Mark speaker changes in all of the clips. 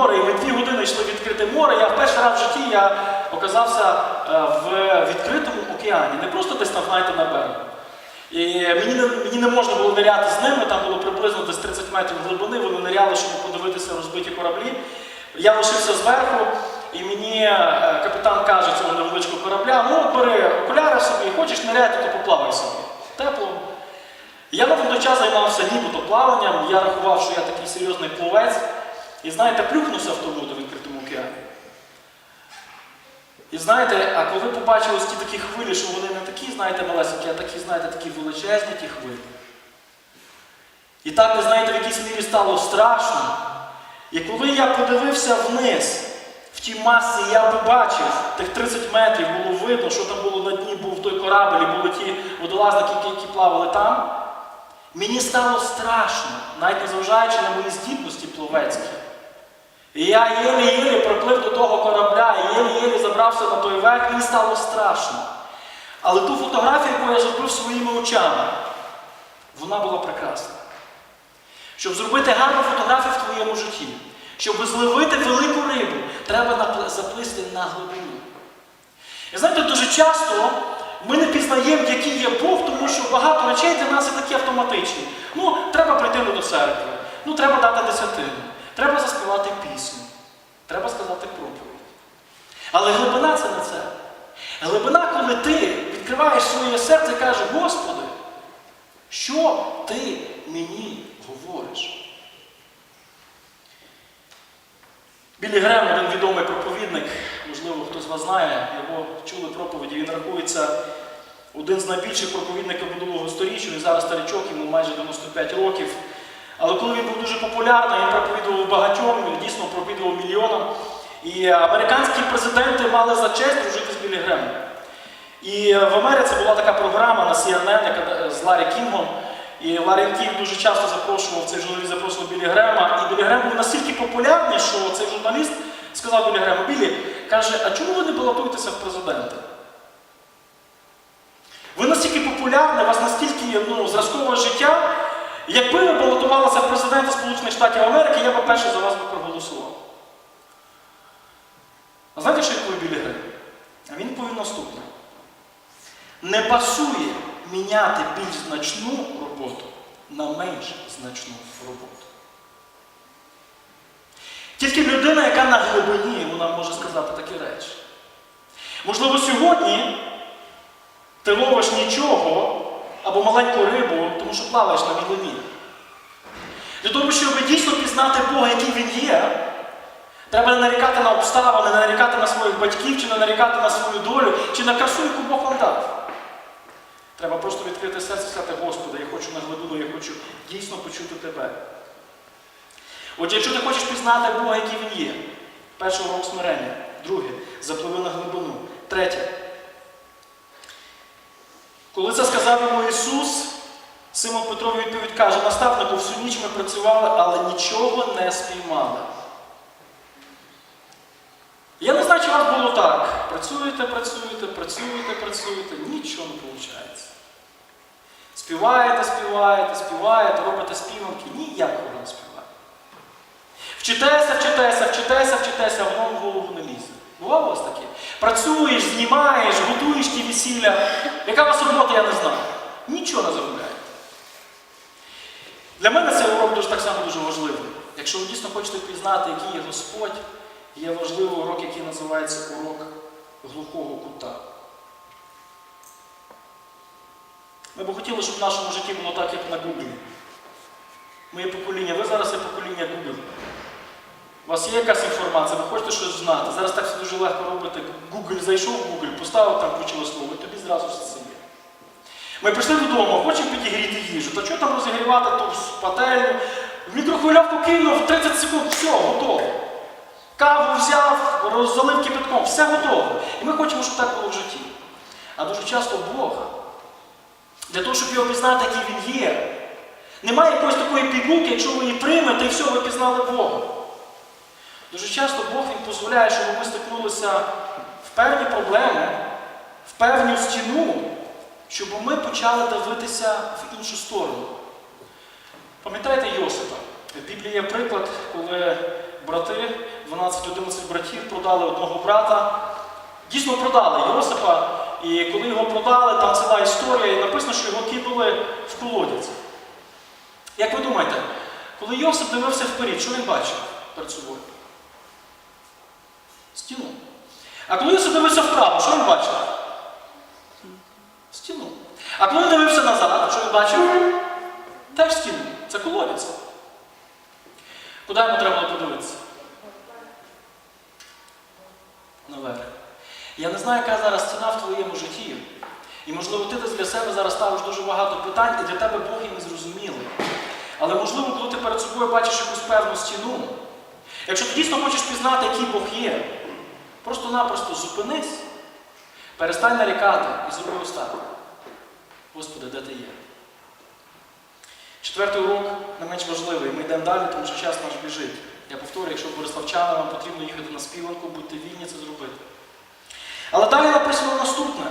Speaker 1: море, і ми дві години йшли в відкрите море. Я в перший раз в житті я оказався е, в відкритому океані, не просто десь там, знаєте, на берегу. І мені не, мені не можна було ниряти з ними, там було приблизно десь 30 метрів глибини, вони ниряли, щоб подивитися розбиті кораблі. Я лишився зверху, і мені е, капітан каже цього невеличкого корабля, ну бери окуляри собі, хочеш ниряти, то поплавай собі. Тепло. Я на той час займався нібито плаванням, я рахував, що я такий серйозний пловець. І знаєте, плюхнувся в ту воду в відкритому океані. І знаєте, а коли побачили ті такі хвилі, що вони не такі, знаєте, малесенькі, а такі, знаєте, такі величезні ті хвилі. І так, ви знаєте, в якійсь мірі стало страшно. І коли я подивився вниз, в тій масі я побачив, тих 30 метрів було видно, що там було на дні, був той корабль, і були ті водолазники, які плавали там. Мені стало страшно, навіть незважаючи на мої здібності пловецькі. І я єлі-єлі приплив до того корабля, і єлі-єлі забрався на той верх, мені стало страшно. Але ту фотографію, яку я зробив своїми очами, вона була прекрасна. Щоб зробити гарну фотографію в твоєму житті, щоб зловити велику рибу, треба заплисти на глибину. І знаєте, дуже часто ми не пізнаємо, який є Бог, тому що багато речей для нас є такі автоматичні. Ну, треба прийти до церкви, ну треба дати десятину, треба заспівати пісню, треба сказати проповідь. Але глибина це не це. Глибина, коли ти відкриваєш своє серце і кажеш, Господи, що ти мені говориш? Білі Грем, один відомий проповідник, можливо, хтось з вас знає, його чули проповіді, він рахується один з найбільших проповідників минулого сторіччя, він зараз старичок, йому майже 95 років. Але коли він був дуже популярний, він проповідував багатьом, він дійсно проповідував мільйонам. І американські президенти мали за честь дружити з Білі Гремом. І в Америці була така програма на CNN, яка з Ларі Кінгом. І Ларі Кінг дуже часто запрошував, цей журналіст запрошував Білі Грема. І Білі Грем був настільки популярний, що цей журналіст сказав Білі Грему, Білі, каже, а чому ви не балотуєтеся в президенти? Ви настільки популярні, у вас настільки ну, зразкове життя. Якби ви балотувалися в Сполучених Штатів Америки, я б перший за вас би проголосував. А знаєте, що відповів Білі? А він відповів наступне. Не пасує міняти більш значну роботу на менш значну роботу. Тільки людина, яка на глибині, вона може сказати такі речі. Можливо, сьогодні ти ловиш нічого або маленьку рибу, тому що плаваєш на глибині. Для того, щоб дійсно пізнати Бога, який Він є, треба не нарікати на обставини, не нарікати на своїх батьків, чи не нарікати на свою долю, чи на красу, яку Бог вам дав. Треба просто відкрити серце і сказати, Господи, я хочу на глибину, я хочу дійсно почути Тебе. Отже, якщо ти хочеш пізнати Бога, який Він є, перший урок смирення, друге, запливи на глибину. Третє. Коли це сказав йому Ісус, Симон Петрові відповідь каже, наставнику, всю ніч ми працювали, але нічого не спіймали. Я не знаю, чи вас було так. Працюєте, працюєте, працюєте, працюєте, нічого не виходить. Співаєте, співаєте, співаєте, робите співанки, ніякого не співаєте. Вчитеся, вчитеся, вчитеся, вчитеся, воно в голову не лізе. Бувало у вас таке? Працюєш, знімаєш, готуєш ті весілля. Яка у вас робота, я не знаю. Нічого не заробляєте. Для мене цей урок дуже так само дуже важливий. Якщо ви дійсно хочете пізнати, який є Господь, є важливий урок, який називається урок глухого кута. Ми б хотіли, щоб в нашому житті було так, як на Гуглі. Моє покоління, ви зараз є покоління Google. У вас є якась інформація, ви хочете щось знати. Зараз так все дуже легко робити. Google зайшов в Google, поставив там ключове слово, і тобі зразу все це є. Ми прийшли додому, хочемо підігріти їжу. Та що там розігрівати ту пательню? В мікрохвильовку кинув 30 секунд, все, готово. Каву взяв, роззалив кипятком, все готово. І ми хочемо, щоб так було в житті. А дуже часто Бог, для того, щоб його пізнати, який він є, немає якоїсь такої пігулки, якщо ви її приймете, і все, ви пізнали Бога. Дуже часто Бог він дозволяє, щоб ми стикнулися в певні проблеми, в певну стіну, щоб ми почали дивитися в іншу сторону. Пам'ятаєте Йосипа? В Біблії є приклад, коли брати, 12-11 братів, продали одного брата. Дійсно продали Йосипа, і коли його продали, там ціла історія, і написано, що його кинули в колодязь. Як ви думаєте, коли Йосип дивився вперед, що він бачив перед собою? Стіну. А коли Йосип дивився вправо, що він бачив? Стіну. А коли він дивився назад, що він бачив? Теж стіну. Це колодязь. Куди йому треба було подивитися? Наверх. Я не знаю, яка зараз ціна в твоєму житті. І можливо, ти для себе зараз ставиш дуже багато питань, і для тебе Бог є незрозумілий. Але можливо, коли ти перед собою бачиш якусь певну стіну, якщо ти дійсно хочеш пізнати, який Бог є, просто-напросто зупинись, перестань нарікати і зроби ось так. Господи, де ти є? Четвертий урок не менш важливий. Ми йдемо далі, тому що час наш біжить. Я повторюю, якщо Бориславчани, вам потрібно їхати на співанку, будьте вільні це зробити. Але далі написано наступне.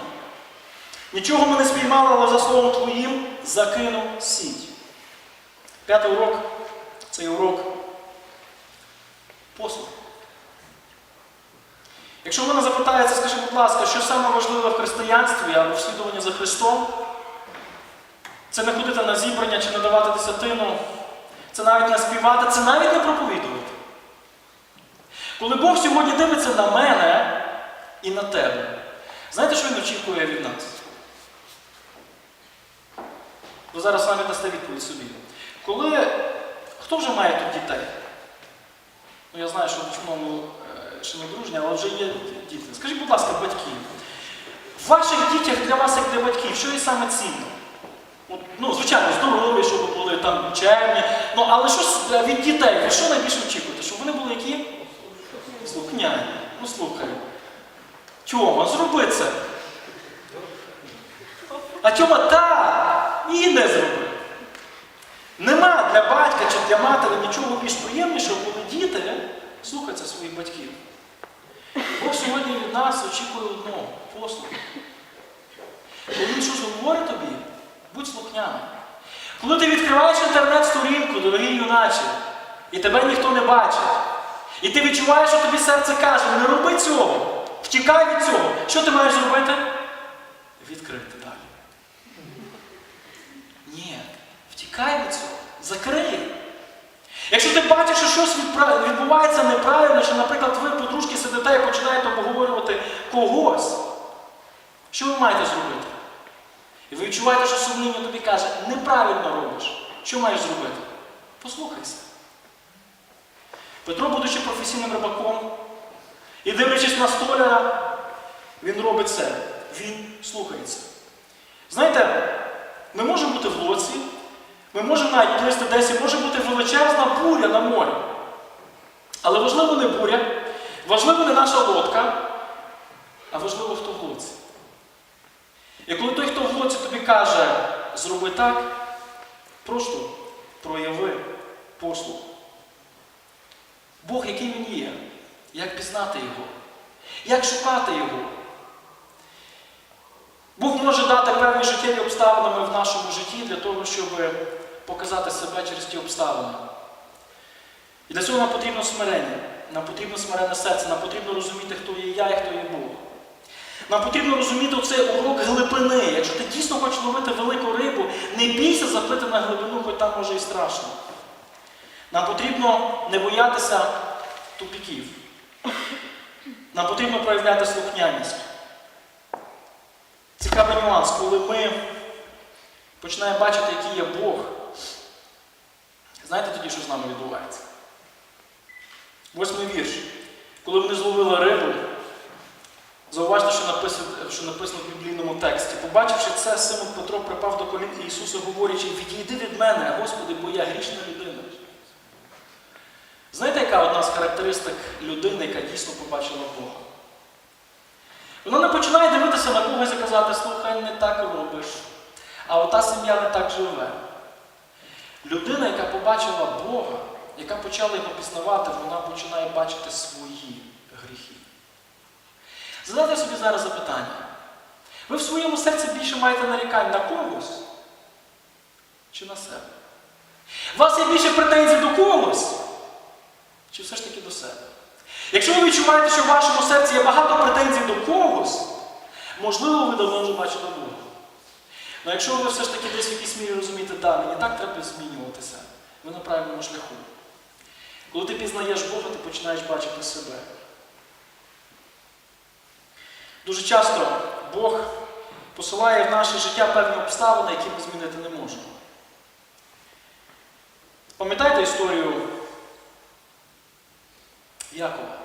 Speaker 1: Нічого ми не спіймали, але за словом Твоїм закинув сіть. П'ятий урок це урок послуг. Якщо мене запитається, скажи, будь ласка, що саме важливе в християнстві або в за Христом, це не ходити на зібрання чи не давати десятину, це навіть не співати, це навіть не проповідувати. Коли Бог сьогодні дивиться на мене і на тебе, знаєте, що він очікує від нас? Ви зараз самі дасте відповідь собі. Коли хто вже має тут дітей? Ну, я знаю, що в основному ще не дружні, але вже є діти. Скажіть, будь ласка, батьки, в ваших дітях для вас, як для батьків, що є саме цінно? От, ну, звичайно, здорові, щоб були там чемні. Ну, але що від дітей, ви що найбільше очікуєте? Щоб вони були які? Слухняні. Ну слухай. Тьома, зроби це. А Тьома та і не зроби. Нема для батька чи для матері нічого більш приємнішого, коли діти слухаються своїх батьків. Бог сьогодні від нас очікує одного послуху. Коли він щось говорить тобі, будь слухняним. Коли ти відкриваєш інтернет-сторінку, дорогі юначі, і тебе ніхто не бачить, і ти відчуваєш, що тобі серце каже, не роби цього, втікай від цього. Що ти маєш зробити? Відкрити далі. Ні, втікай від цього, закрий. Якщо ти бачиш, що щось відбувається неправильно, що, наприклад, ви подружки сидите і починаєте обговорювати когось, що ви маєте зробити? І ви відчуваєте, що сумління тобі каже, неправильно робиш. Що маєш зробити? Послухайся. Петро, будучи професійним рибаком і дивлячись на столяра, він робить це. Він слухається. Знаєте, ми можемо бути в лоці, ми можемо навіть плисти десь, і може бути величезна буря на морі. Але важливо не буря, важливо не наша лодка, а важливо, хто в лодці. І коли той, хто в лодці тобі каже, зроби так, просто прояви послуг. Бог, який він є, як пізнати Його, як шукати Його. Бог може дати певні життєві обставинами в нашому житті для того, щоб показати себе через ті обставини. І для цього нам потрібно смирення, нам потрібно смирене серце, нам потрібно розуміти, хто є я і хто є Бог. Нам потрібно розуміти оцей урок глибини. Якщо ти дійсно хочеш ловити велику рибу, не бійся заплити на глибину, хоч там може і страшно. Нам потрібно не боятися тупіків. Нам потрібно проявляти слухняність. Цікавий нюанс, коли ми починаємо бачити, який є Бог. Знаєте тоді, що з нами відбувається? Восьмий вірш. Коли вони зловили рибу, зауважте, що написано, що написано в біблійному тексті. Побачивши це, Симон Петро припав до колін Ісуса, говорячи, відійди від мене, Господи, бо я грішна людина. Знаєте, яка одна з характеристик людини, яка дійсно побачила Бога? Вона не починає дивитися на когось і казати, слухай, не так робиш, а ота сім'я не так живе. Людина, яка побачила Бога, яка почала його пізнавати, вона починає бачити свої гріхи. Задайте собі зараз запитання. Ви в своєму серці більше маєте нарікань на когось чи на себе? У вас є більше претензій до когось Чи все ж таки до себе? Якщо ви відчуваєте, що в вашому серці є багато претензій до когось, можливо, ви давно вже бачили Бога. Але якщо ви все ж таки десь в якійсь мірі розумієте, да, мені так треба змінюватися, ви на правильному шляху. Коли ти пізнаєш Бога, ти починаєш бачити себе. Дуже часто Бог посилає в наше життя певні обставини, які ми змінити не можемо. Пам'ятаєте історію Якова?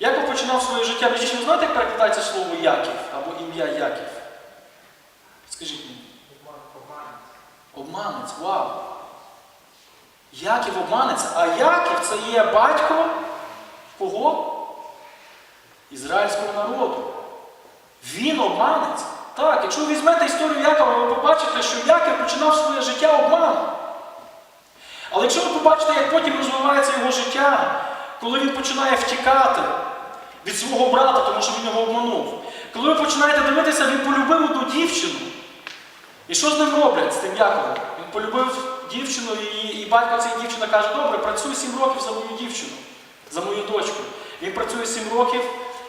Speaker 1: Яков починав своє життя. Ви ж знаєте, як перекладається слово Яків або ім'я Яків? Скажіть мені. Обманець, вау. Яків обманець, а Яків це є батько кого? Ізраїльського народу. Він обманець. Так, якщо ви візьмете історію Якова, ви побачите, що Яків починав своє життя обманом. Але якщо ви побачите, як потім розвивається його життя, коли він починає втікати від свого брата, тому що він його обманув, коли ви починаєте дивитися, він полюбив одну дівчину. І що з ним роблять, з тим Яковом? Він полюбив дівчину, і, і батько цієї дівчини каже, добре, працюй сім років за мою дівчину, за мою дочку. Він працює сім років,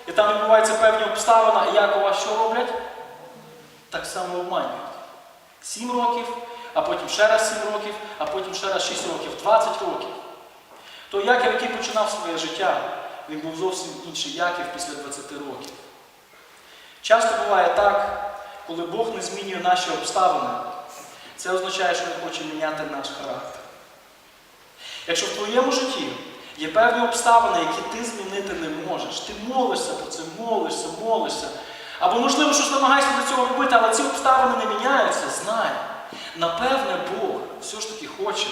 Speaker 1: і там відбуваються певні обставини, і Якова що роблять? Так само обманюють. Сім років, а потім ще раз сім років, а потім ще раз шість років, 20 років. Той Яків, який починав своє життя, він був зовсім інший Яків після 20 років. Часто буває так, коли Бог не змінює наші обставини, це означає, що Він хоче міняти наш характер. Якщо в твоєму житті є певні обставини, які ти змінити не можеш, ти молишся про це, молишся, молишся, або, можливо, щось намагаєшся до цього робити, але ці обставини не міняються, знай. Напевне, Бог все ж таки хоче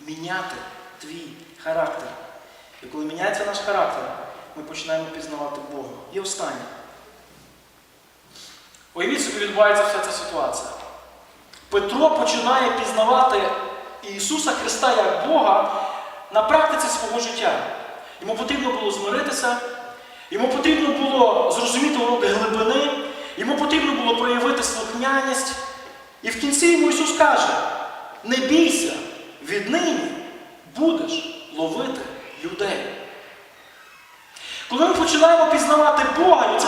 Speaker 1: міняти твій характер. І коли міняється наш характер, ми починаємо пізнавати Бога. І останнє. Уявіть собі, відбувається вся ця ситуація. Петро починає пізнавати Ісуса Христа як Бога на практиці свого життя. Йому потрібно було змиритися, йому потрібно було зрозуміти уроки глибини, йому потрібно було проявити слухняність. І в кінці йому Ісус каже: не бійся, віднині будеш ловити людей. Коли ми починаємо пізнавати Бога, і це